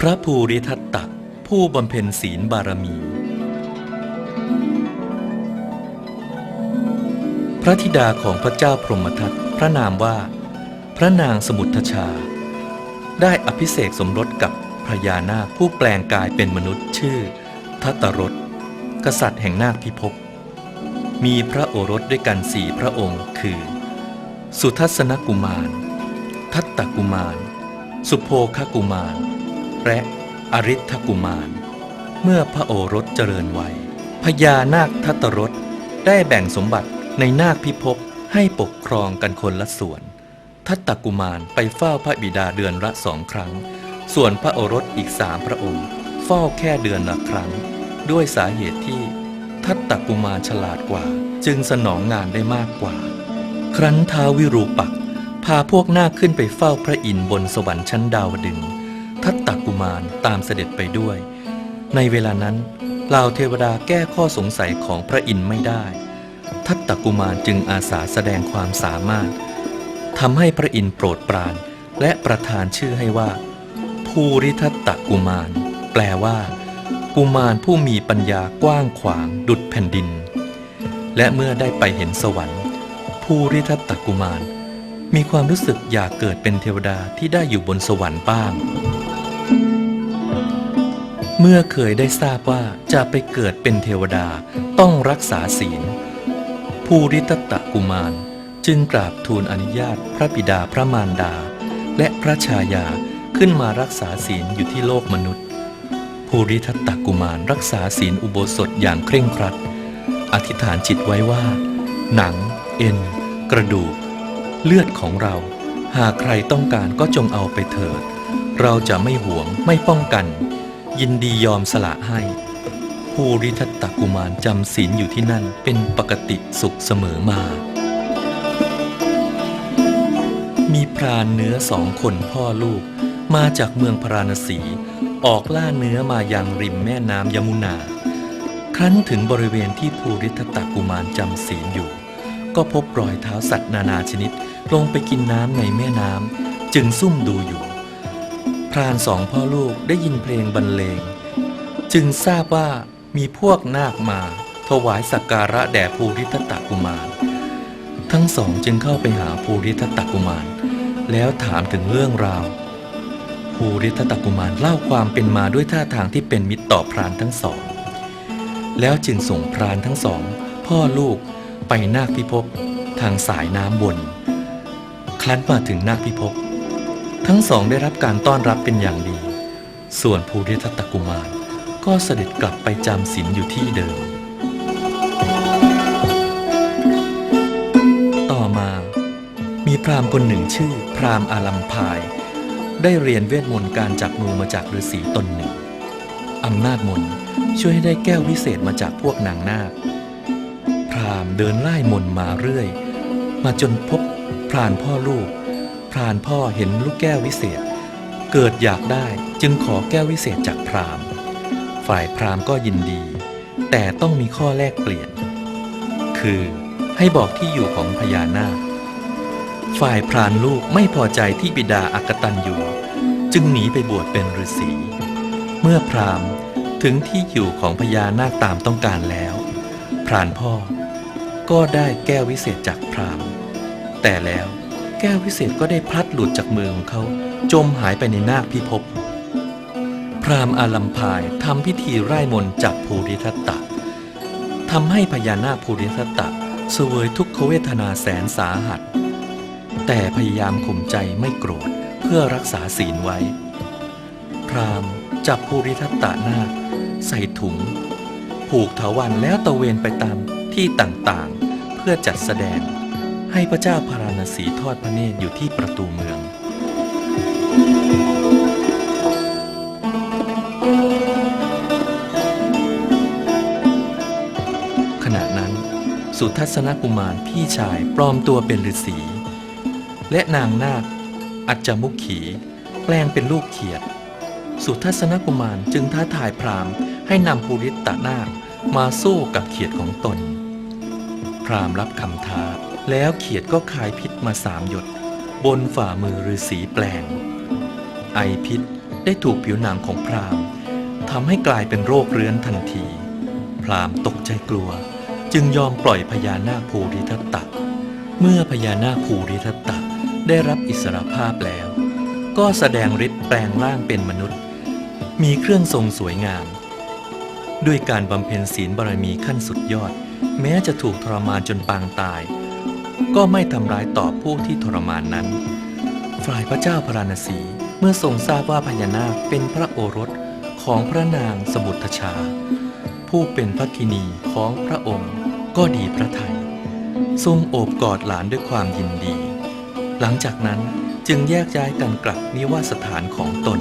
พระภูริทัตตะ ผู้บำเพ็ญศีลบารมี พระธิดาของพระเจ้าพรหมทัตพระนามว่า พระนางสมุทชา ได้อภิเษกสมรสกับพระยานาคผู้แปลงกายเป็นมนุษย์ชื่อ ทัตตรสกษัตริย์แห่งนาคพิภพมีพระโอรสด้วยกันสี่พระองค์คือ สุทัศนกุมาร ทัตตกุมาร สุโภคกุมาร และอริ t กุมาร เมื่อพระโอรสเจริญวัยพญานาคทัตตรสได้แบ่งสมบัติในนาคพิภพให้ปกครองกันคนละส่วน ทัตตกุมารไปเฝ้าพระบิดาเดือนละสองครั้ง ส่วนพระโอรสอีกสามพระองค์ เฝ้าแค่เดือนละครั้ง ด้วยสาเหตุที่ ทัตตกุมารฉลาดกว่า จึงสนองงานได้มากกว่า ครั้นท้าววิรูปักพาพวกนาคขึ้นไปเฝ้าพระอินทร์บนสวรรค์ชั้นดาวดึงส์ ทัตตกุมารตามเสด็จไปด้วย ในเวลานั้นเหล่าเทวดาแก้ข้อสงสัยของพระอินทร์ไม่ได้ ทัตตกุมารจึงอาสาแสดงความสามารถทำให้พระอินทร์โปรดปรานและประทานชื่อให้ว่า ภูริทัตตกุมาร แปลว่า กุมารผู้มีปัญญากว้างขวางดุจแผ่นดิน และเมื่อได้ไปเห็นสวรรค์ ภูริทัตตกุมาร มีความรู้สึกอยากเกิดเป็นเทวดาที่ได้อยู่บนสวรรค์บ้าง เมื่อเคยได้ทราบว่าจะไปเกิดเป็นเทวดาต้องรักษาศีล ภูริทตตกุมาร จึงกราบทูลอนุญาตพระบิดาพระมารดา และพระชายาขึ้นมารักษาศีลอยู่ที่โลกมนุษย์ ภูริทัตตกุมารรักษาศีลอุโบสถอย่างเคร่งครัด อธิษฐานจิตไว้ว่า หนัง เอ็น กระดูก เลือดของเรา หากใครต้องการก็จงเอาไปเถิด เราจะไม่หวงไม่ป้องกัน ยินดียอมสละให้ภูริทัตตกุมารจำศีลอยู่ที่นั่นเป็นปกติสุขเสมอมา มีพรานเนื้อสองคนพ่อลูกมาจากเมืองพาราณสี ออกล่าเนื้อมายังริมแม่น้ำยมุนา ครั้นถึงบริเวณที่ภูริทัตตกุมารจำศีลอยู่ ก็พบรอยเท้าสัตว์นานาชนิดลงไปกินน้ำในแม่น้ำจึงซุ่มดูอยู่ พรานสองพ่อลูกได้ยินเพลงบรรเลง จึงทราบว่ามีพวกนาคมา ถวายสักการะแด่ภูริทัตตกุมาร ทั้งสองจึงเข้าไปหาภูริทัตตกุมาร แล้วถามถึงเรื่องราวภูริทัตตกุมารเล่าความเป็นมาด้วยท่าทางที่เป็นมิตรต่อพรานทั้งสอง แล้วจึงส่งพรานทั้งสอง พ่อลูกไปนาคพิภพทางสายน้ำบนครั้นมาถึงนาคพิภพ ทั้งสองได้รับการต้อนรับเป็นอย่างดี ส่วนภูริทัตตกุมารก็เสด็จกลับไปจำศีลอยู่ที่เดิม ต่อมา มีพราหมณ์คนหนึ่งชื่อ พราหมณ์อาลัมพาย ได้เรียนเวทมนต์การจับมือมาจากฤาษีตนหนึ่งอำนาจมนต์ช่วยให้ได้แก้ววิเศษมาจากพวกนางนาค พราหมณ์เดินไล่มนต์มาเรื่อย มาจนพบพรานพ่อลูก พรานพ่อเห็นลูกแก้ววิเศษ เกิดอยากได้จึงขอแก้ววิเศษจากพรามฝ่ายพรามก็ยินดี แต่ต้องมีข้อแลกเปลี่ยน คือให้บอกที่อยู่ของพญานาค ฝ่ายพรานลูกไม่พอใจที่บิดาอักตันอยู่ จึงหนีไปบวชเป็นฤาษีเมื่อพรามถึงที่อยู่ของพญานาคตามต้องการแล้ว พรานพ่อก็ได้แก้ววิเศษจากพรามแต่แล้ว ก้ววิเศษก็ได้พลัดหลุดจากมือของเขา จมหายไปในนาคพิภพ พรามอาลัมพายทำพิธีไร้มนจับภูริทัตตะทำให้พญานาคภูริทัตตะเสวยทุกขเวทนาแสนสาหัส แต่พยายามข่มใจไม่โกรธเพื่อรักษาศีลไว้ พรามจับภูริทัตตะนาคใส่ถุง ผูกเถาวันแล้วตระเวนไปตามที่ต่างๆ เพื่อจัดแสดง ให้พระเจ้าพาราณสีทอดพระเนตรอยู่ที่ประตูเมือง ขณะนั้น สุทัศนกุมารพี่ชายปลอมตัวเป็นฤาษี และนางนาค อัจจมุขขี แปลงเป็นลูกเขียด สุทัศนกุมารจึงท้าทายพราหมณ์ให้นำภูริตตนาคมาสู้กับเขียดของตน พราหมณ์รับคำท้า แล้วเขียดก็คายพิษมาสามหยด บนฝ่ามือฤาษีแปลง ไอพิษได้ถูกผิวหนังของพรามทำให้กลายเป็นโรคเรื้อนทันที พรามตกใจกลัว จึงยอมปล่อยพญานาคภูริทัตตะ เมื่อพญานาคภูริทัตตะได้รับอิสรภาพแล้ว ก็แสดงฤทธิ์แปลงร่างเป็นมนุษย์ มีเครื่องทรงสวยงาม ด้วยการบำเพ็ญศีลบารมีขั้นสุดยอด แม้จะถูกทรมานจนปางตาย ก็ไม่ทำร้ายต่อผู้ที่ทรมานนั้น ฝ่ายพระเจ้าพระราณสีเมื่อทรงทราบว่าพญานาคเป็นพระโอรสของพระนางสมุทรชา ผู้เป็นพระกินีของพระองค์ก็ดีพระทัยทรงโอบกอดหลานด้วยความยินดี หลังจากนั้นจึงแยกย้ายกันกลับนิวาสถานของตน